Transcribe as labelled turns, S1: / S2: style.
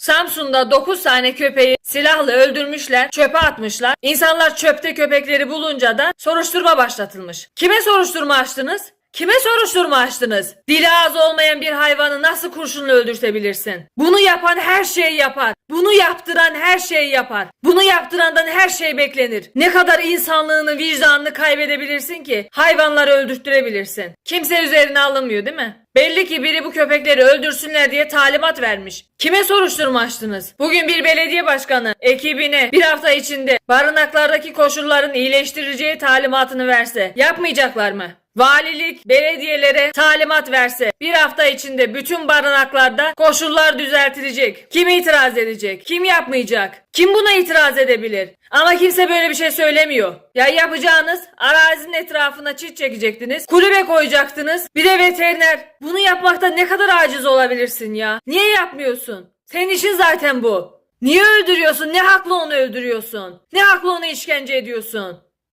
S1: Samsun'da 9 tane köpeği silahla öldürmüşler, çöpe atmışlar. İnsanlar çöpte köpekleri bulunca da soruşturma başlatılmış. Kime soruşturma açtınız? Kime soruşturma açtınız? Dili ağzı olmayan bir hayvanı nasıl kurşunla öldürtebilirsin? Bunu yapan her şeyi yapar. Bunu yaptıran her şeyi yapar. Bunu yaptırandan her şey beklenir. Ne kadar insanlığını, vicdanını kaybedebilirsin ki hayvanları öldürttürebilirsin. Kimse üzerine alınmıyor değil mi? Belli ki biri bu köpekleri öldürsünler diye talimat vermiş. Kime soruşturma açtınız? Bugün bir belediye başkanı ekibine bir hafta içinde barınaklardaki koşulların iyileştireceği talimatını verse yapmayacaklar mı? Valilik belediyelere talimat verse bir hafta içinde bütün barınaklarda koşullar düzeltilecek. Kim itiraz edecek? Kim yapmayacak? Kim buna itiraz edebilir? Ama kimse böyle bir şey söylemiyor. Ya yapacağınız arazinin etrafına çit çekecektiniz. Kulübe koyacaktınız. Bir de veteriner. Bunu yapmakta ne kadar aciz olabilirsin ya? Niye yapmıyorsun? Senin işin zaten bu. Niye öldürüyorsun? Ne hakla onu öldürüyorsun? Ne hakla onu işkence ediyorsun?